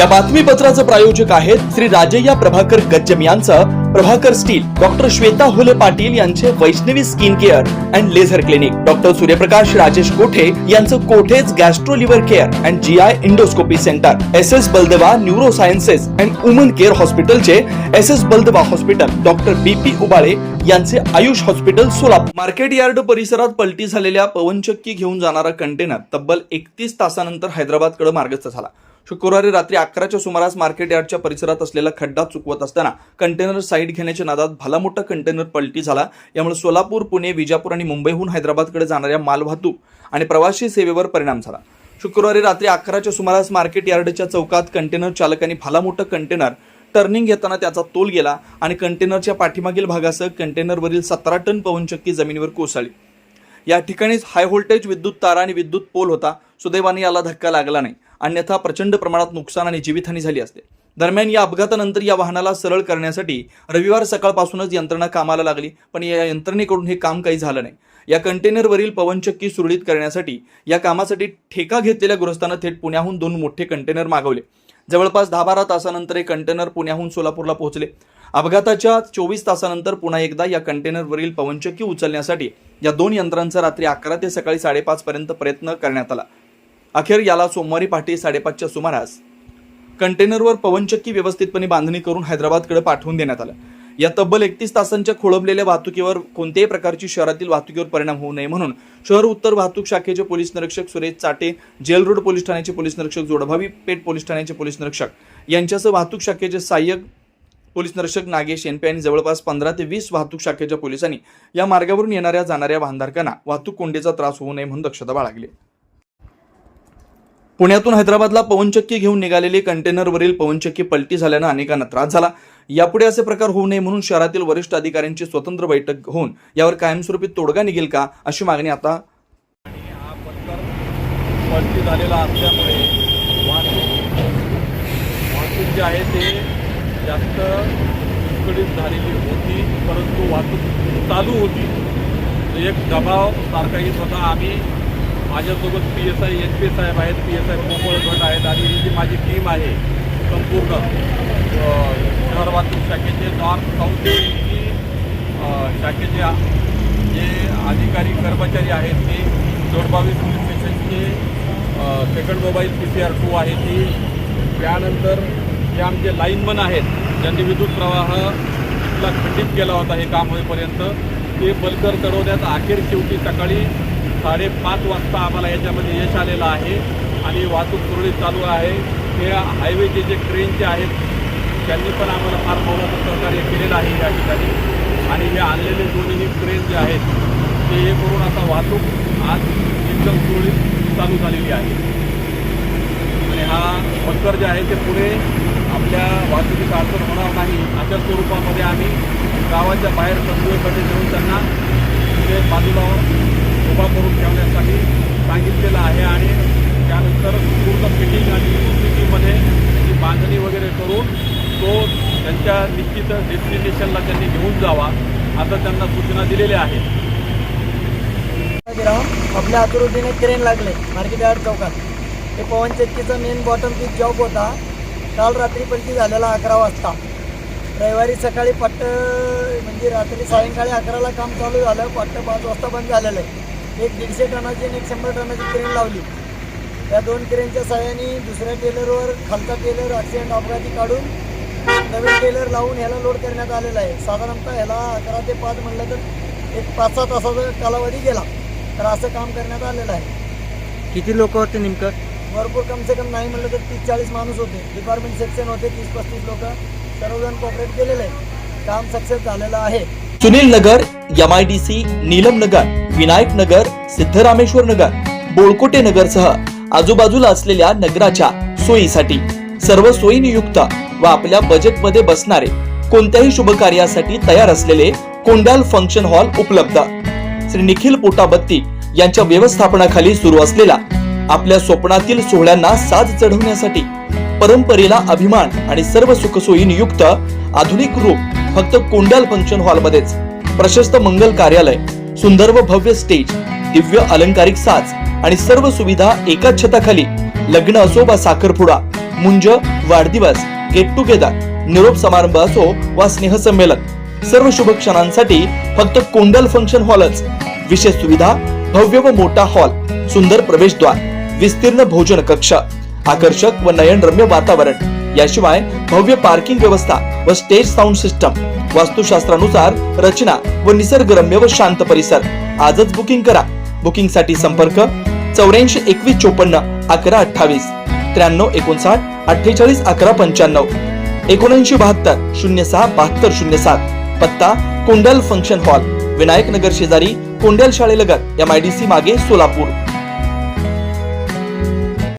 या बातमीपत्राचं प्रायोजक आहेत श्री राजय्या प्रभाकर गज्जम यांचं प्रभाकर स्टील डॉक्टर श्वेता हुले पाटील यांचे Vaishnavi skin care and laser clinic. Doctor Suryaprakash Rajesh Kothe यांचं Kothe's gastro liver care and G I endoscopy centre. S S Baldeva neuro sciences and woman care हॉस्पिटलचे S S Baldeva hospital. Doctor B P Ubale यांचे Ayush hospital Solapur. Market yard परिसरात पलटी झालेल्या पवनचक्की घेऊन जाणारा container तब्बल एकतीस तासानंतर हैदराबादकडे मार्गस्थ झाला. शुक्रवारी रात्री अकराच्या सुमारास मार्केट यार्डच्या परिसरात असलेला खड्डा चुकवत असताना कंटेनर साईड घेण्याच्या नादात भला मोठा कंटेनर पलटी झाला. यामुळे सोलापूर पुणे विजापूर आणि मुंबईहून हैदराबादकडे जाणाऱ्या मालवाहतूक आणि प्रवासी सेवेवर परिणाम झाला. शुक्रवारी रात्री अकराच्या सुमारास मार्केट यार्डच्या चौकात कंटेनर चालकांनी भला मोठं कंटेनर टर्निंग घेताना त्याचा तोल गेला आणि कंटेनरच्या पाठीमागील भागासह कंटेनरवरील सतरा टन पवनचक्की जमिनीवर कोसळली. या ठिकाणीच हाय व्होल्टेज विद्युत तारा आणि विद्युत पोल होता. सुदैवाने याला धक्का लागला नाही. अन्यथा प्रचंड प्रमाणात नुकसान आणि जीवितहानी झाली असते. दरम्यान या अपघातानंतर या वाहनाला सरळ करण्यासाठी रविवार सकाळपासूनच यंत्रणा कामाला लागली पण या यंत्रणेकडून हे काम काही झालं नाही. या कंटेनरवरील पवनचक्की सुरळीत करण्यासाठी या कामासाठी ठेका घेतलेल्या गृहस्थानं थेट पुण्याहून दोन मोठे कंटेनर मागवले. जवळपास दहा बारा तासानंतर हे कंटेनर पुण्याहून सोलापूरला पोहोचले. अपघाताच्या चोवीस तासानंतर पुन्हा एकदा या कंटेनरवरील पवनचक्की उचलण्यासाठी या दोन यंत्रांचा रात्री अकरा ते सकाळी साडेपाचपर्यंत प्रयत्न करण्यात आला. अखेर याला सोमवारी पहाटे साडेपाचच्या सुमारास कंटेनरवर पवनचक्की व्यवस्थितपणे बांधणी करून हैदराबादकडे पाठवून देण्यात आलं. या तब्बल एकतीस तासांच्या खोळंबलेल्या वाहतुकीवर कोणत्याही प्रकारची शहरातील वाहतुकीवर परिणाम होऊ नये म्हणून शहर उत्तर वाहतूक शाखेचे पोलीस निरीक्षक Suresh Chate jail road police ठाण्याचे पोलीस निरीक्षक जोडभावी पेठ पोलीस ठाण्याचे पोलीस निरीक्षक यांच्यासह वाहतूक शाखेचे सहाय्यक पोलीस निरीक्षक नागेश एनपे आणि जवळपास पंधरा ते वीस वाहतूक शाखेच्या पोलिसांनी या मार्गावरून येणाऱ्या जाणाऱ्या वाहनधारकांना वाहतूक कोंडीचा त्रास होऊ नये म्हणून दक्षता बाळगली. पुण्यातून हैदराबादला पवनचक्की घेऊन निघालेली कंटेनरवरील पवनचक्की पलटी झाल्यानं अनेकांना त्रास झाला. यापुढे असे प्रकार होऊ नये म्हणून शहरातील वरिष्ठ अधिकाऱ्यांची स्वतंत्र बैठक होऊन यावर कायमस्वरूपी तोडगा निघेल का अशी मागणी आता पलटी झालेला असल्यामुळे वाहतूक वाहतूक आहे. ते जास्त विस्कळीत झालेली होती परंतु वाहतूक चालू होती. एक दबाव सारखाही स्वतः आम्ही माझ्यासोबत P S I N P साहेब आहेत. पी एस आय पोपळ गट आहेत आणि ही जी माझी टीम आहे संपूर्ण शहर वाहतूक शाखेचे नॉर्थ साऊथ ची शाखेचे जे अधिकारी कर्मचारी आहेत ते जोडबावी पोलीस स्टेशनचे second mobile P C R two आहे ती. त्यानंतर जे आमचे लाईनमन आहेत ज्यांनी विद्युत प्रवाह खंडित केला होता हे काम होईपर्यंत ते बलकर चढवण्यात अखेर शेवटी सकाळी साडेपाच वाजता आम्हाला याच्यामध्ये यश आलेलं आहे. आणि वाहतूक सुरळीत चालू आहे. हे हायवेचे जे ट्रेन जे आहेत त्यांनी पण आम्हाला फार मोलाचं सहकार्य केलेलं आहे या ठिकाणी. आणि हे आणलेले दोन्ही ट्रेन जे आहेत ते हे करून आता वाहतूक आज एकदम सुरळीत चालू झालेली आहे. आणि हा पत्कर जे आहे ते पुढे आपल्या वाहतुकीचा अडचण होणार नाही. अशा स्वरूपामध्ये आम्ही गावाच्या बाहेर संकुलकडे जाऊन त्यांना ते बाजूला उभा करून ठेवण्यासाठी सांगितलेलं आहे आणि त्यानंतर पूर्ण फिटिंग आणि फिटिंगमध्ये त्याची बांधणी वगैरे करून तो त्यांच्या निश्चित डेस्टिनेशनला त्यांनी घेऊन जावा असं त्यांना सूचना दिलेल्या आहेत. आपल्या अतुरुद्दीने क्रेन लागले मार्केट यार्ड चौकात. ते पवन चक्कीचा मेन बॉटम पीक जॉब होता. काल रात्रीपर्यंत झालेला अकरा वाजता. रविवारी सकाळी पट्ट म्हणजे रात्री सायंकाळी अकराला काम चालू झालं पट्ट पाच वाजता बंद झालेलं आहे. एक दीडशे टनाची आणि एक शंभर टनाची क्रेन लावली. या दोन क्रेनच्या साह्याने दुसऱ्या टेलरवर खालचा टेलर ॲक्सिडेंट अपघाती काढून नवीन टेलर लावून ह्याला लोड करण्यात आलेला आहे. साधारणतः ह्याला अकरा ते पाच म्हटलं तर एक पाच सहा तासाचा कालावधी गेला. तर असं काम करण्यात आलेलं आहे. किती लोक होते नेमकं? भरपूर कम से कम नाही म्हणलं तर तीस चाळीस माणूस होते. डिपार्टमेंट सेक्शन होते तीस पस्तीस लोक. सर्वजण कॉपरेट केलेलं आहे काम सक्सेस झालेलं आहे. Sunil Nagar M I D C Neelam Nagar Vinayak Nagar Siddharameshwar Nagar Bolkote Nagar सह आजूबाजूला असलेल्या नगराच्या सोयीसाठी सर्व सोयीनियुक्त व आपल्या बजेटमध्ये बसणारे कोणत्याही शुभ कार्यासाठी तयार असलेले कोंडाल फंक्शन हॉल उपलब्ध. श्री निखिल पोटाबत्ती यांच्या व्यवस्थापनाखाली सुरू असलेला आपल्या स्वप्नातील सोहळ्यांना साज चढवण्यासाठी परंपरेला अभिमान आणि सर्व सुखसोयी युक्त आधुनिक रूप फक्त कोंडाल फंक्शन हॉल मध्येच. प्रशस्त मंगल कार्यालय सुंदर व भव्य स्टेज दिव्य अलंकारिक साज आणि सर्व सुविधा एकाच छताखाली लग्न असो वा साखरपुडा मुंज वाढदिवस गेट टुगेदर निरोप समारंभ असो वा स्नेहसंमेलन सर्व शुभ क्षणांसाठी फक्त कोंडल फंक्शन हॉलच विशेष सुविधा भव्य व मोठा हॉल सुंदर प्रवेशद्वार विस्तीर्ण भोजन कक्ष आकर्षक व नयनरम्य वातावरण. याशिवाय भव्य पार्किंग व्यवस्था व स्टेज साऊंड सिस्टम वास्तुशास्त्रानुसार रचना व निसर्गरम्य व शांत परिसर. आजच बुकिंग करा. बुकिंगसाठी संपर्क चौऱ्याऐंशी एकवीस चोपन्न अकरा अठ्ठावीस. त्र्याण्णव एकोणसाठ अठ्ठेचाळीस अकरा पंच्याण्णव. एकोणऐंशी बहात्तर शून्य सहा बहात्तर शून्य सात. पत्ता कोंडल फंक्शन हॉल. विनायक नगर शेजारी कोंडल शाळेलगत. एम आय डी सी मागे सोलापूर.